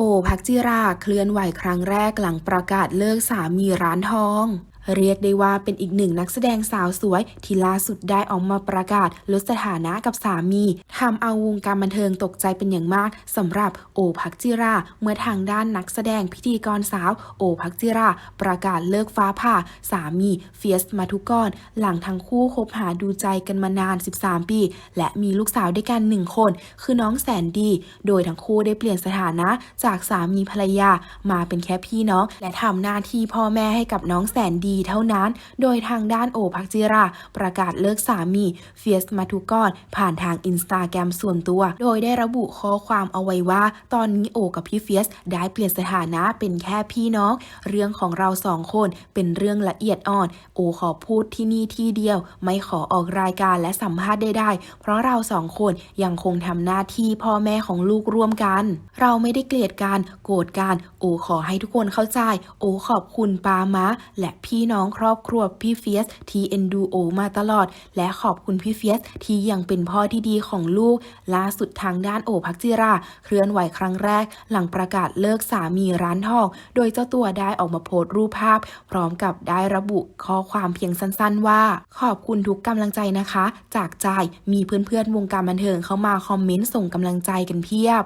โอ พักจิราเคลื่อนไหวครั้งแรกหลังประกาศเลิกสามีร้านทองเรียกได้ว่าเป็นอีกหนึ่งนักแสดงสาวสวย ที่ล่าสุดได้ออกมาประกาศ ลดสถานะกับสามีทำเอาวงการบันเทิงตกใจเป็นอย่างมากสำหรับโอพักจิรา เมื่อทางด้านนักแสดงพิธีกรสาว โอพักจิรา ประกาศเลิกฟ้าผ่า สามี เฟียสมาทุกกรหลังทั้งคู่คบหาดูใจกันมานาน 13 ปี และมีลูกสาวด้วยกันหนึ่งคน คือน้องแสนดี โดยทั้งคู่ได้เปลี่ยนสถานะจากสามีภรรยามาเป็นแค่พี่น้องและทำหน้าที่พ่อแม่ให้กับน้องแสนดีเท่านั้น โดยทางด้านโอภักจิรา ประกาศเลิกสามีเฟียสมาทุกกรผ่านทางอินสตาแกรมส่วนตัว โดยได้ระบุข้อความเอาไว้ว่า ตอนนี้โอกับพี่เฟียสได้เปลี่ยนสถานะเป็นแค่พี่น้อง เรื่องของเราสองคนเป็นเรื่องละเอียดอ่อน โอขอพูดที่นี่ที่เดียว ไม่ขอออกรายการและสัมภาษณ์ใดๆเพราะเราสองคนยังคงทำหน้าที่พ่อแม่ของลูกร่วมกัน เราไม่ได้เกลียดกันโกรธกันโอขอให้ทุกคนเข้าใจ โอขอบคุณปามาและพี่พี่น้องครอบครัวพี่เฟียสที่เอ็นดูโอมาตลอด และขอบคุณพี่เฟียสที่ยังเป็นพ่อที่ดีของลูก ล่าสุดทางด้านโอพักจิรา เคลื่อนไหวครั้งแรก หลังประกาศเลิกสามีร้านทอง โดยเจ้าตัวได้ออกมาโพสต์รูปภาพ พร้อมกับได้ระบุข้อความเพียงสั้นๆ ว่า ขอบคุณทุกกำลังใจนะคะ จากใจมีเพื่อนๆวงการบันเทิงเข้ามาคอมเมนต์ส่งกำลังใจกันเพียบ